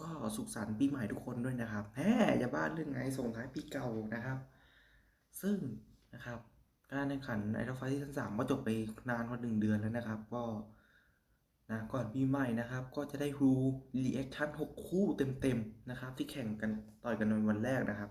ก็สุขสันต์ปีใหม่ทุกคนด้วยนะครับแหมอย่าบ้าเรื่องไงส่งท้ายปีเก่านะครับ ซึ่งนะครับ การแข่งขันไอดอลไฟที่ชั้นสามก็จบไปนานกว่าหนึ่งเดือนแล้วนะครับ ก็นะก่อนปีใหม่นะครับ ก็จะได้รูรีแอคชั่นหกคู่เต็มๆนะครับ ที่แข่งกันต่อยกันในวันแรกนะครับ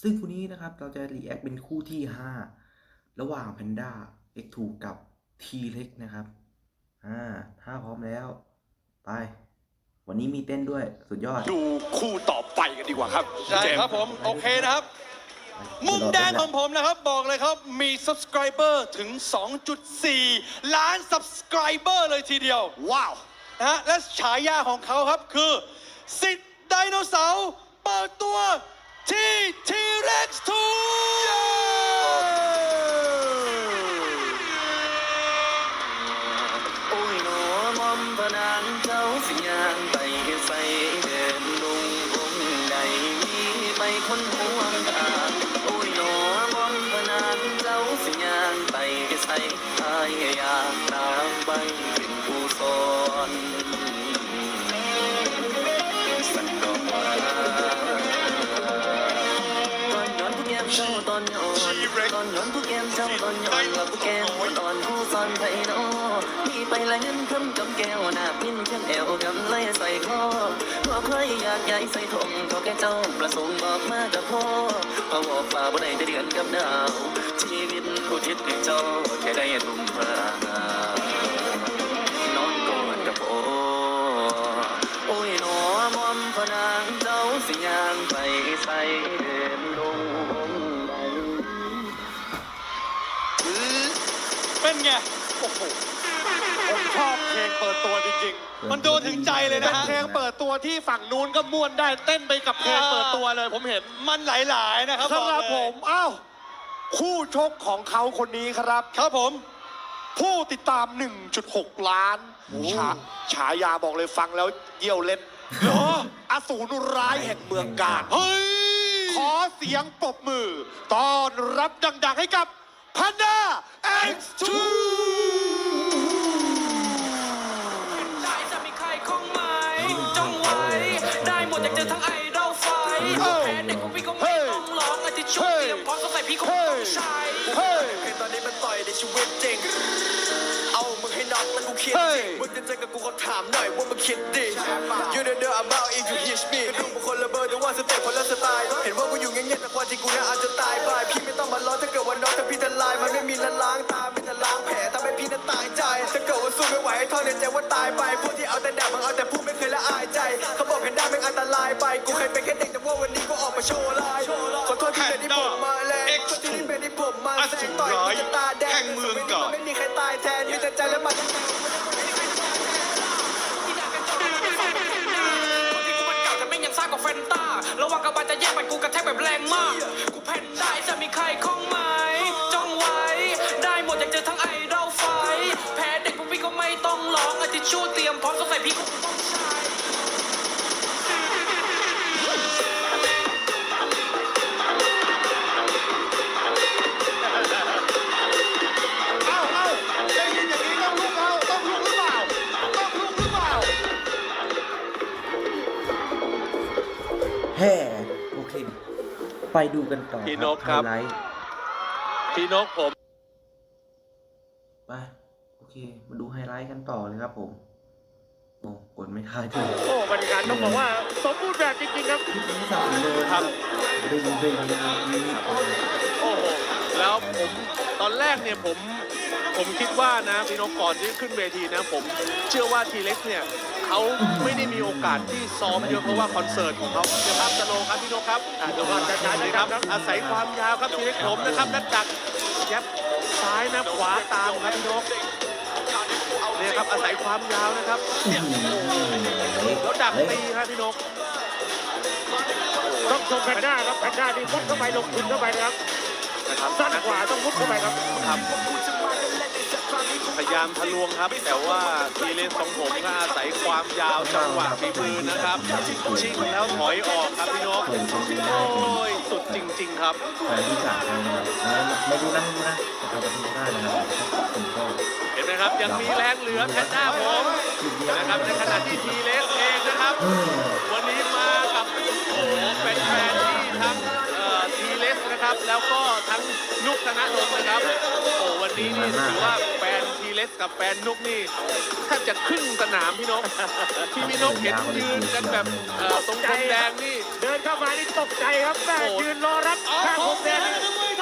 ซึ่งคู่นี้นะครับเราจะรีแอคเป็นคู่ที่ห้าระหว่างแพนด้า X2 กับ T-Rex นะครับ อ่าถ้าพร้อมแล้ว ไป วันนี้มีเต้นด้วยสุดยอด ดูคู่ต่อไปกันดีกว่าครับใช่เจส์ครับผมโอเคนะครับ มุมแดงของผมนะครับบอกเลยครับมี subscriber ถึง 2.4 ล้าน subscriber เลยทีเดียวว้าวนะฮะและฉายาของเขาครับคือสิทธิ์ไดโนเสาร์เปิดตัวที่ T-Rex อนผู้ซ่อนไผนอมีไปแลเงินคำกำแก้วหน้าพินเข้มแอวกำไลใส่คอว่าใครอยากย้ายใส่ทงก็แค่เจ้าประสงค์บอกมากับพ่อพอบอกฝ่าบ่ได้แต่เดือนกับดาว ชีวิตผู้ทิศให้เจ้าแค่ได้ทุ่มพรานอนกอดกับโอโอ้ยหนอมอมพนางเจ้าสิยางไปใส่เดินลงใดเป็นไง เพลงเปิดตัวจริงๆ มันโดนถึงใจเลยเป็นะนฮะ เพลงเปิดตัวที่ฝั่งนู้นก็ม่วนได้เต้นไปกับเพลงเปิดตัวเลยผมเห็นมันหลายๆนะครับครับอกเลยผม อ้าว คู่ชกของเขาคนนี้ครับ ครับผม ผู้ติดตาม 1.6 ล้านฉาฉายาบอกเลยฟังแล้วเยี่ยวเล็ดเหรออสูรร้ายแห่งเมืองกาญเฮ้ย ขอเสียงปรบมือ ต้อนรับดังๆให้กับพันดา X2 คงต้องใช้เฮ้ยคือตอนนี้มันต่อยในชีวิตจริง เอามึงให้น็อกแล้วกูคิดเฮ้ยมึงจะเจอกับกูเขาถามหน่อยว่ามึงคิดดิ You don't know about it you hit me กระดูกมึงคนละเบอร์แต่ว่าสเต็ปคนละสไตล์ เห็นว่ากูอยู่เงี้ยๆแต่ความจริงกูน่าอาจจะตายไปพี่ไม่ต้องมาล้อถ้าเกิดว่าน้องถ้าพี่ทลายมันไม่มีละล้างตามีแต่ล้างแผลทำให้พี่นั้นตายใจถ้าเกิดว่าสู้ไม่ไหวให้ท่อนในใจว่าตายไปพวกที่เอาแต่ด่ามึงเอาแต่พูดไม่เคยละอายใจ เขาบอกแพนด้าแม่งอันตรายไปกูเคยเป็นแค่เด็กแต่ว่าวันนี้กูออกมาโชว์ลาย ผมมาแซงต่อยมึงจะตาแดงแห่งเมืองเก่า ไม่มีใครตายแทนมีแต่ใจและมันที่ด่ากันจนเราไม่ฟังคนที่กูมันเก่าแต่ไม่งยังซ่ากว่าแฟนต้าระวังกับมันจะแย่งไปกูกระแทกแบบแรงมาก กูแผ่นได้จะมีใครคงไหม จ้องไว้ ได้หมดอยากเจอทั้งไอดอลไฟ แพ้เด็กพวกพี่ก็ไม่ต้องร้องอาทิตย์ช่วยเตรียมพร้อมสงสัยพี่คงต้องใช้ แฮ่โอเค ไปดูกันต่อพี่นกครับ ไฮไลท์พี่นกผมไปโอเค มาดูไฮไลท์กันต่อเลยครับผมโอ้กดไม่ทันเลยโอ้บรรยากาศต้องบอกว่าสมบูรณ์แบบจริงๆครับไม่สั่งเลยครับเร่งเร่งเร่งเร่งโอ้โหแล้วผมตอนแรกเนี่ยผมผมคิดว่านะพี่นกก่อนที่ขึ้นเวทีนะ ผมเชื่อว่าทีเล็กเนี่ย เขาไม่ได้มีโอกาสที่ซ้อมเยอะเพราะว่าคอนเสิร์ตของเขาจะภาพสโลว์ครับพี่นกครับอ่าเดี๋ยวว่าจะช้าๆนะครับอาศัยความยาวครับทีเล็กผมนะครับนัดจักรแยบซ้ายนะขวาตามครับพี่นกเนี่ยครับอาศัยความยาวนะครับแล้วดักตีครับพี่นกต้องชมแพนด้าครับแพนด้านี่มุดเข้าไปลงทุนเข้าไปนะครับนะครับสั้นขวาต้องมุดเข้าไปครับครับ พยายามทะลวงครับ แต่ว่าทีเลนของผมก็อาศัยความยาวจังหวะฝีมือนะครับ ชิงแล้วถอยออกครับพี่นกโอ้ยสุดจริง ๆ ครับแฟนที่สามนะครับไม่รู้นะไม่รู้นะแต่เอาไปดูได้นะครับผมก็เห็นไหมครับยังมีแรงเหลือแพนด้าผมนะครับในขณะที่ทีเลสเองนะครับ นะครับ แล้วก็ทั้งนุกธนดลนะครับ โอ้วันนี้นี่ถือว่าแฟนทีเลสกับแฟนนุกนี่แทบจะครึ่งสนามพี่นกที่พี่นกเห็นยืนกันแบบเอ่อตรงพรมแดงนี่ เดินเข้ามานี่ตกใจครับแม่โอ้ ยืนรอรับข้างผมแดง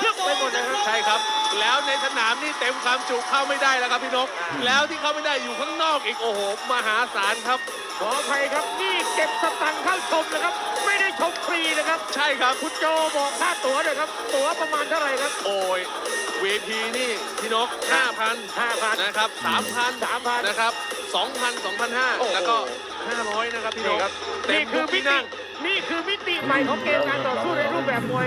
ยึกไปหมดเลยครับ ใช่ครับ แล้วในสนามนี่เต็มความจุเข้าไม่ได้แล้วครับพี่นก แล้วที่เข้าไม่ได้อยู่ข้างนอกอีกโอ้โหมหาศาลครับ ขออภัยครับนี่เก็บสตังค์เข้าชมนะครับ ไม่ได้ชมฟรีนะครับใช่ครับ คุณโจบอกค่าตั๋วเลยครับ ตั๋วประมาณเท่าไหร่ครับ โอ้ย VIP นี่พี่นก5,000 5,000 นะครับ3,000 3,000 นะครับ2,000 2,500 แล้วก็ 500 นะครับพี่นนี่กครับเต็นี่มคืทุอกมิที่ตินั่ง นี่คือมิติใหม่ของเกมการต่อสู้ในรูปแบบมวย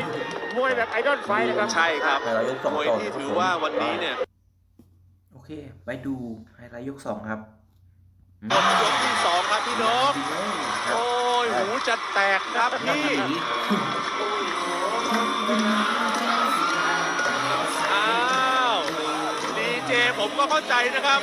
มวยแบบไอดอลไฟท์นะครับ ใช่ครับไฮไลท์ยกสองมวยต่อ ที่ครับถือว่าวันนี้เนี่ย โอเค ไปดูไฮไลท์ยกสองครับอืม หมดยกที่2ครับพี่นกครับโอ้ยหูจะแตกครับพี่อ้าวดีเจผมก็เข้าใจนะครับ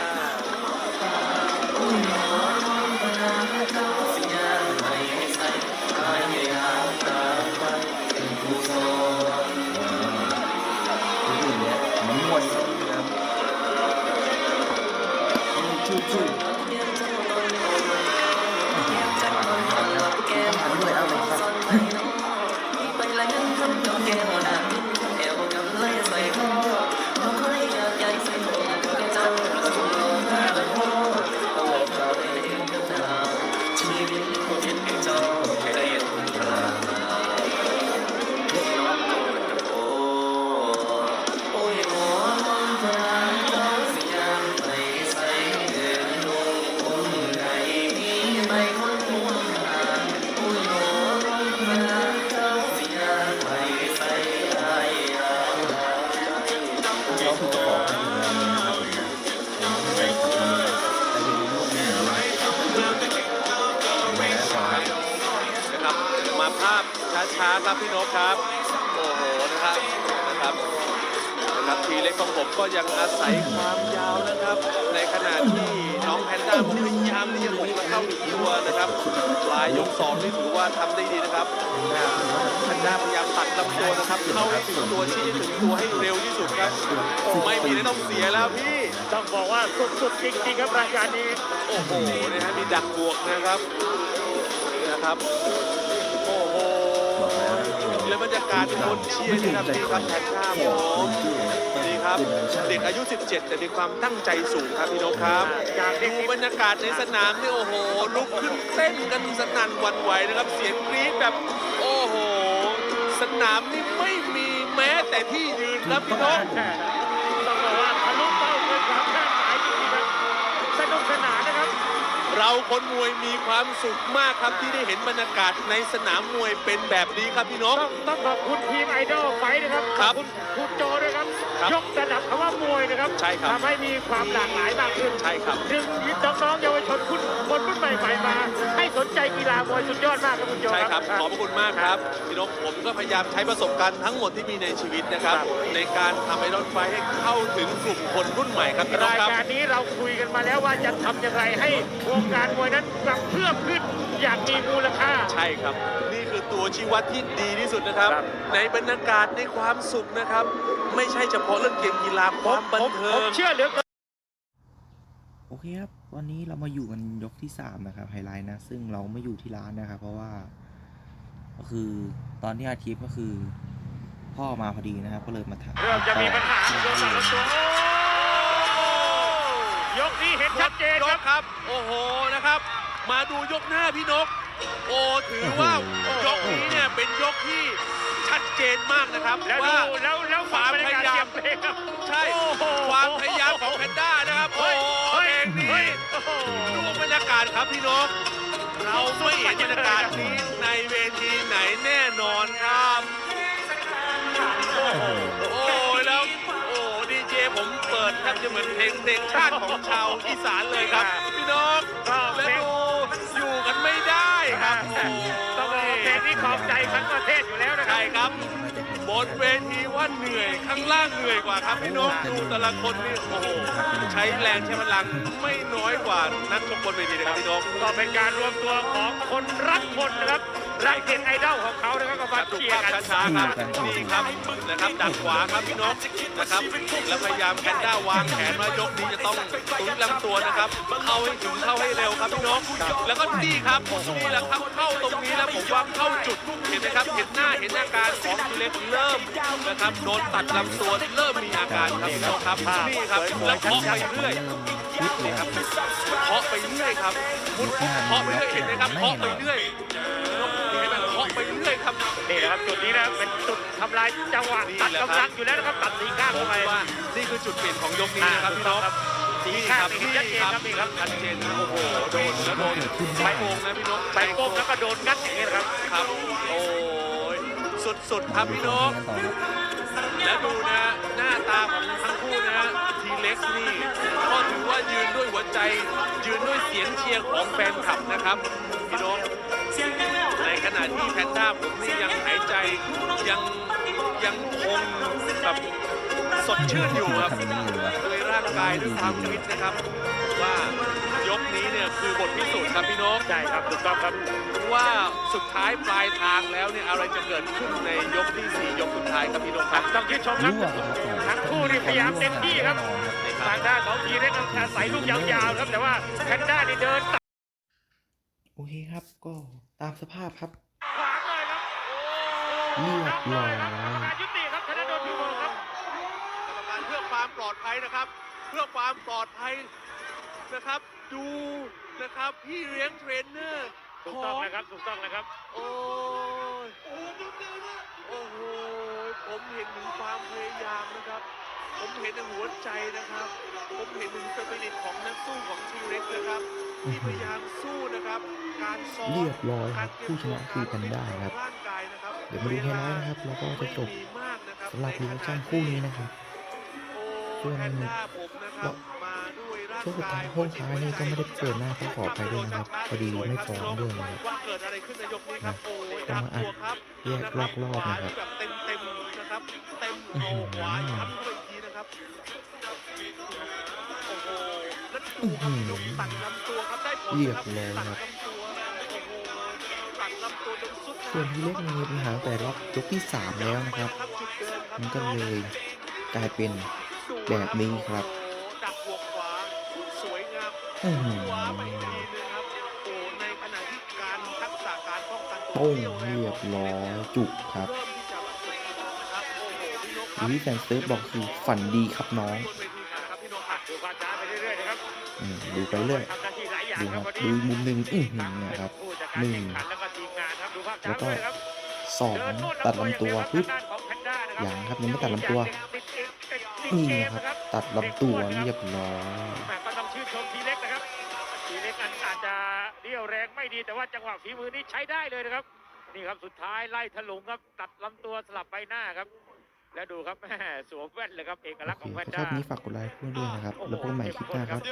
จ้าของงานนะครับผมผมไปขับมาแต่ทีนี้ลูกไม่เหนื่อยนะครับนะครับมาภาพช้าๆครับพี่นกครับ โอ้โหนะครับนะครับนะครับทีเล็กของผมก็ยังอาศัยความยาวนะครับ ในขณะที่น้องแพนด้าพยายามที่จะบุกมาเข้าถึงตัวนะครับปลายยกสองนี่ถือว่าทำได้ดีนะครับ ด้าพยายามตัดลำตัวนะครับเข้าให้ถึงตัวชี้ให้ถึงตัวให้เร็วที่สุดครับไม่มีอะไรต้องเสียแล้วพี่ ต้องบอกว่าสุดๆจริงๆครับรายการนี้ โอ้โหนะฮะมีดักบวกนะครับนะครับ โอ้โหแล้วบรรยากาศคนเชียร์นะครับนี่ครับแพนด้าผมนี่ครับเด็กอายุ 17 แต่มีความตั้งใจสูงครับพี่นกครับจากเด็กดูบรรยากาศในสนามนี่โอ้โหลุกขึ้นเต้นกันสนั่นหวั่นไหวนะครับ เสียงกรี๊ดแบบโอ้โห สนามนี่ไม่มีแม้แต่ที่ยืนครับพี่นกต้องบอกว่าทะลุเป้าเกินความคาดหมายจริงๆครับสนุกสนานนะครับ เราคนมวยมีความสุขมากครับที่ได้เห็นบรรยากาศในสนามมวยเป็นแบบนี้ครับพี่นกต้องต้องขอบคุณทีมไอดอลไฟท์นะครับคขรัอบบคุณคุณโจด้วยครับ ครับ ยกระดับคำว่ามวยนะครับใช่ครับทำให้มีความหลากหลายมากขึ้นใช่ครับดึงน้องๆเยาวชนคุณคนรุ่นใหม่ๆมา ให้สนใจกีฬามวยสุดยอดมากครับคุณโจใช่ครับขคอรับบพระคุณมากครับพี่นกผมก็พยายามใช้ประสบการณ์ทั้งหมดที่มีในชีวิตนะครับครับในการทำให้รถไฟให้เข้าถึงกลุ่มคนรุ่นใหม่ครับพี่นกรายครับการนี้เราคุยกันมาแล้วว่าจะทำอย่างไรให้วงการมวยนั้นกลับเพิ่มขึ้นอย่างมีมูลค่าใช่ครับนี่คือ ตัวชี้วัดที่ดีที่สุดนะครับ ครับ ในบรรยากาศในความสุขนะครับ ไม่ใช่เฉพาะเรื่องเกมกีฬาความบันเทิผมง เชื่อเหลือเกิน โอเคครับตอนนี้เรามาอยู่กันยกที่สามนะครับไฮไลท์นะ ซึ่งเราไม่อยู่ที่ร้านนะครับ เพราะว่าก็คือตอนที่อาทิตย์ก็คือ พ่อมาพอดีนะครับ ก็เลยมาถ่ายเริ่มจะมีปัญหาตัวต่อตัวยกนี้เห็นชัดเจนยครักบครับ โอ้โหนะครับ มาดูยกหน้าพี่นก โอ้ถือว่าโอ้โหยกนี้เนี่ยเป็นยกที่ชัดเจนมากนะครับแล้วว่า ดูแล้วแล้วความบรรพยายามกศเสีเพลงครับใช่โอ้โห ความพยายามของแพนด้านะครับโอ้เฮ้ยโหเพลงเฮ้ยนี้โอ้โห ดูบรรยากาศครับพี่นกเราไม่เห็นบรรยากาศนี้ในเวทีไหนแน่นอนครับ โอ้ยแล้วโอ้ดีเจผมเปิดแทบจะเหมือนเพลงเพลงชาติของชาวอีสานเลยครับ พี่นกก็และ ได้ครับโอ้ต้องบอกว่าเพลงนี้ของใจทั้งประเทศอยู่แล้วนะครัใช่บครับน่าจะเห็นบนเวทีว่าเหนื่อยข้างล่างเหนื่อยกว่าครับพี่นกดูแต่ละคนนี่โอ้โหใช้แรงใช้พลังไม่น้อยกว่านักชกบนเวทีนะครับพี่นกก็เป็นการรวมตัวของคนรักคนนะครับ รักเด็ดไอดอลของเขานะครับก็มาดูเชียร์ภาพกันช้าๆครับนี่ครับนะครับดักขวาครับพี่นกนะครับแล้วพยายามแพนด้าวางแขนมายกนี้จะต้องตุ้นลำตัวนะครับเข้าให้ถึงเข้าให้เร็วครับพี่นกแล้วก็นี่ครับนี่แหละครับเข้าตรงนี้แล้วผมว่าเข้าจุดเห็นไหมครับเห็นหน้าเห็นอาการของทีเล็กเริ่มนะครับโดนตัดลำตัวเริ่มมีอาการครับพี่นกครับนี่ครับแล้วเคาะไปเรื่อยนี่ครับเคาะไปเรื่อยครับคุณเคาะไปเรื่อยเห็นไหมครับเคาะไปเรื่อย นี่นะครับจุดนี้นะเป็นจุดทำลายจังหวะนี่ตัดแหละครับ กำลังอยู่แล้วนะครับตัดสีข้างผเข้ามไปว่านี่คือจุดเปลี่ยนของยกนี้นะครับพี่น้องสีข้างนี่ชัดเจนครับนี่ครับชัดเจนนะโอ้โหโดนแล้วโดนไปโกงนะพี่นกไปโกงแล้วก็โดนงัดอย่างนี้นะครับครับ โอ้ยสุดๆครับพี่นกแล้วดูนะ หน้าตาของทั้งคู่นะ ทีเล็กนี่ก็ถือว่ายืนด้วยหัวใจ ยืนด้วยเสียงเชียร์ของแฟนคลับนะครับ พี่นกใน ขณะที่แพนด้าผมนี่ยังหายใจยังยังคงแบบสดชื่นอยู่ครับด้วยร่างกายด้วยความฟิตนะครับ ว่ายกนี้เนี่ยคือบทพิสูจน์ครับพี่นกใช่ครับถูกต้องครับว่าสุดท้ายปลายทางแล้วเนี่ยอะไรจะเกิดขึ้นในยกที่สี่ยกสุดท้ายครับพี่นกครับต้องชื่นชมครับทั้งคู่นี่พยายามเต็มที่ครับทางด้านของทีเล็กอาศัยลูกยาวๆครับแต่ว่าแพนด้านี่เดินตัด โอเคครับก็ตามสภาพครับขวางเลยครับเรียบร้อยการยุติครับธนดลพิมลครับกรรมการเพื่อความปลอดภัยนะครับ เพื่อความปลอดภัยนะครับ ดูนะครับพี่เลี้ยงเทรนเนอร์ถูกต้องนะครับถูกต้องนะครับ โอ้ยโอ้โหผมเห็นถึงความพยายามนะครับ ผมเห็นถึงหัวใจนะครับ ผมเห็นถึงสปิริตของนักสู้ของทีเล็กนะครับ ที่พยายามสู้นะครับการซ้อมเรียบร้อยครับกาเตผู้ชนะคือแพนด้าครับร่างกายนะครับ เดี๋ยวมาดูไฮไลท์นะครับ แล้วก็จะจบไม่มีมากนะครับสำหรับรีแอคชั่นคู่นี้นะครับโอ้ส่วนแพนด้าผมนะครับมาด้วยร่างช่วงสุดกาท้ายยห้องท้ายนี่ก็ไม่ได้เปิดหน้าเขาขออภัยด้วยนะครับพอดีไม่พร้อมด้วยนะครับว่าเกิดอะไรขึ้นในยกนี้ครับโอ้ยต้องมาอัดน่กลัวครับแยกรอบๆนะครับแบบเต็มเต็มๆนะครับเต็มเอาขวาช้ำด้วยอีกทีนะครับโอ้โหแล้ว อื้อหือตัดลำตัวครับได้ผลเรียบครับร้อยตัดครับลำตัวโอ้โหตัดลำตัวจนสุดส่วนทีเล็กมีปัญหาตั้งแต่รอบยกที่สามแล้วนะครับจุดเดิมครับมันก็เลยกลายเป็น แบบนี้ครับโอ้โหดักบวกขวาสวยงาม อื้อหือ ขวาไปอีกทีนึงครับโอ้ในขณะที่การทักษะการป้องกันตัวโป้งรี่ยวแรงเรียบร้อยจุกครับเริ่มที่จะแบบนะครับโอ้โหพี่นกคหรับรือที่แฟนเซิร์ฟบอกคือฝันดีครับน้อง บนเว ดูไปเรื่อยทำหน้าที่หลายอย่างดูคครัรับบวันดูนี้อีกมุมหนึ่งอื้อหือเนะครับผู้จัดการหนึ่งแข่งขันแล้วก็ทีมงานครับดูภาพช้าแล้วก็ด้วยครับสองตัดลำตัวปึ๊บยังครับยังไม่ตัดลำตัวนี่นะครับตัดลำตัวเรียบร้อยแหม่ก็ต้องชื่นชมทีเล็กนะครับทีเล็กอันอาจจะเรี่ยวแรงไม่ดีแต่ว่าจังหวะฝีมือนี่ใช้ได้เลยนะครับนี่ครับสุดท้ายไล่ถลุงครับตัดลำตัวสลับใบหน้าครับ แล้วดูครับแม่สวมแว่นเลยครับเอกลักษณ์โอของเคแว่นถ้าชด้าอบนี้ฝากกดไลค์เพื่อนด้วยนะครับ แล้วพบกันใหม่คลิปหน้าครับ